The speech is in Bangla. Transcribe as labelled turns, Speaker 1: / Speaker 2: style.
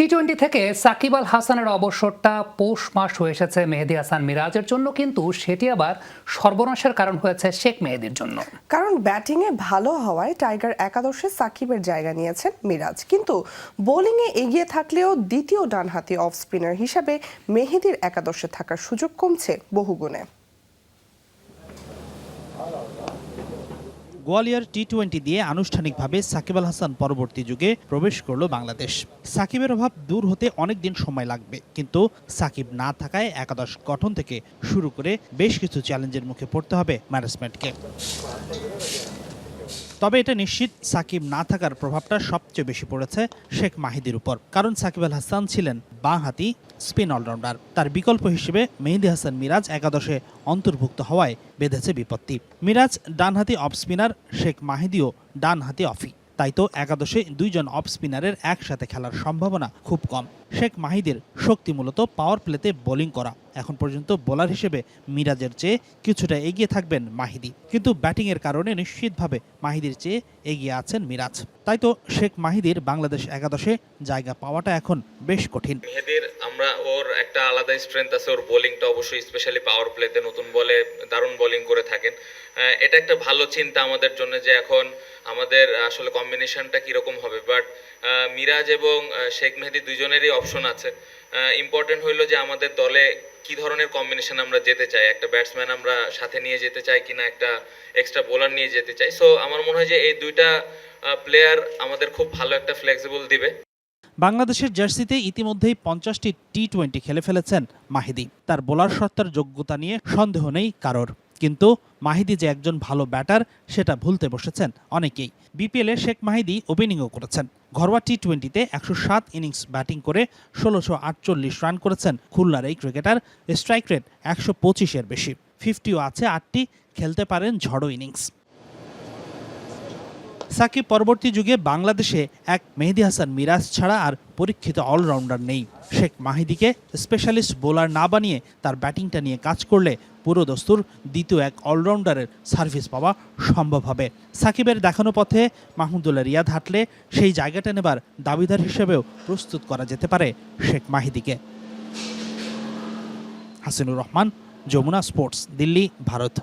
Speaker 1: টি টোয়েন্টি থেকে সাকিব আল হাসানের অবসরটা পৌষ মাস হয়ে এসেছে মেহেদি হাসান মিরাজের জন্য, কিন্তু সেটি আবার সর্বনাশের কারণ হয়েছে শেখ মেহেদির জন্য।
Speaker 2: কারণ ব্যাটিংয়ে ভালো হওয়ায় টাইগার একাদশে সাকিবের জায়গা নিয়েছেন মিরাজ। কিন্তু বোলিংয়ে এগিয়ে থাকলেও দ্বিতীয় ডানহাতি অফ স্পিনার হিসাবে মেহেদির একাদশে থাকার সুযোগ কমছে বহুগুণে
Speaker 3: গোয়ালিয়র টি টোয়েন্টি দিয়ে আনুষ্ঠানিকভাবে সাকিব আল হাসান পরবর্তী যুগে প্রবেশ করল বাংলাদেশ। সাকিবের অভাব দূর হতে অনেক দিন সময় লাগবে, কিন্তু সাকিব না থাকায় একাদশ গঠন থেকে শুরু করে বেশ কিছু চ্যালেঞ্জের মুখে পড়তে হবে ম্যানেজমেন্টকে। তবে এটা নিশ্চিত সাকিব না থাকার প্রভাবটা সবচেয়ে বেশি পড়েছে শেখ মাহিদির উপর। কারণ সাকিব আল হাসান ছিলেন বাঁ হাতি স্পিন অলরাউন্ডার। তার বিকল্প হিসেবে মেহেদি হাসান মিরাজ একাদশে অন্তর্ভুক্ত হওয়ায় বেঁধেছে বিপত্তি। মিরাজ ডানহাতি অফ স্পিনার, শেখ মাহিদিও ডানহাতি অফি। তাই তো একাদশে দুইজন অফ স্পিনারের একসাথে খেলার সম্ভাবনা খুব কম। শেখ মাহিদের শক্তি মূলত পাওয়ার প্লেতে বোলিং করা। এখন পর্যন্ত বোলার হিসেবে মিরাজের চেয়ে কিছুটা এগিয়ে থাকবেন মাহিদি। কিন্তু ব্যাটিংয়ের কারণে নিশ্চিতভাবে মাহিদির চেয়ে এগিয়ে আছেন মিরাজ। তাই তো শেখ মাহিদির বাংলাদেশ একাদশে জায়গা পাওয়াটা এখন বেশ কঠিন।
Speaker 4: মেহেদির আমরা ওর একটা আলাদা স্ট্রেংথ আছে, ওর বোলিংটা অবশ্যই স্পেশালি পাওয়ার প্লেতে নতুন বলে, দারুণ বোলিং করে থাকেন। এটা একটা ভালো চিন্তা আমাদের জন্য যে এখন আমাদের আসলে কম্বিনেশনটা কীরকম হবে। বাট মিরাজ এবং শেখ মেহেদি দুজনেরই অপশন আছে। ইম্পর্টেন্ট হইল যে আমাদের দলে কি ধরনের কম্বিনেশন আমরা যেতে চাই, একটা ব্যাটসম্যান আমরা সাথে নিয়ে যেতে চাই কিনা, একটা এক্সট্রা বোলার নিয়ে যেতে চাই। সো আমার মনে হয় যে এই দুইটা প্লেয়ার আমাদের খুব ভালো একটা ফ্লেক্সিবল দিবে।
Speaker 3: বাংলাদেশের জার্সিতে ইতিমধ্যেই পঞ্চাশটি টি টোয়েন্টি খেলে ফেলেছেন মাহিদি। তার বোলার সত্তার যোগ্যতা নিয়ে সন্দেহ নেই কারোর। কিন্তু মাহিদি যে একজন ভালো ব্যাটার, সেটা ভুলতে বসেছেন অনেকেই। বিপিএলে শেখ মাহিদি ওপেনিংও করেছেন। ঘরোয়া টি টোয়েন্টিতে একশো সাত ইনিংস ব্যাটিং করে ষোলোশো আটচল্লিশ রান করেছেন খুলনার এই ক্রিকেটার স্ট্রাইক রেট একশো পঁচিশের বেশি। ফিফটিও আছে আটটি, খেলতে পারেন ঝড়ো ইনিংস সাকিব পরবর্তী যুগে বাংলাদেশে এক মেহেদি হাসান মিরাজ ছাড়া আর পরীক্ষিত অলরাউন্ডার নেই। শেখ মাহিদিকে স্পেশালিস্ট বোলার না বানিয়ে তার ব্যাটিংটা নিয়ে কাজ করলে পুরো দস্তুর দ্বিতীয় এক অলরাউন্ডারের সার্ভিস পাওয়া সম্ভব হবে। সাকিবের দেখানো পথে মাহমুদুল্লাহ রিয়াদ হাঁটলে সেই জায়গাটা নেবার দাবিদার হিসেবেও প্রস্তুত করা যেতে পারে শেখ মাহিদিকে। হাসিনুর রহমান, যমুনা স্পোর্টস, দিল্লি, ভারত।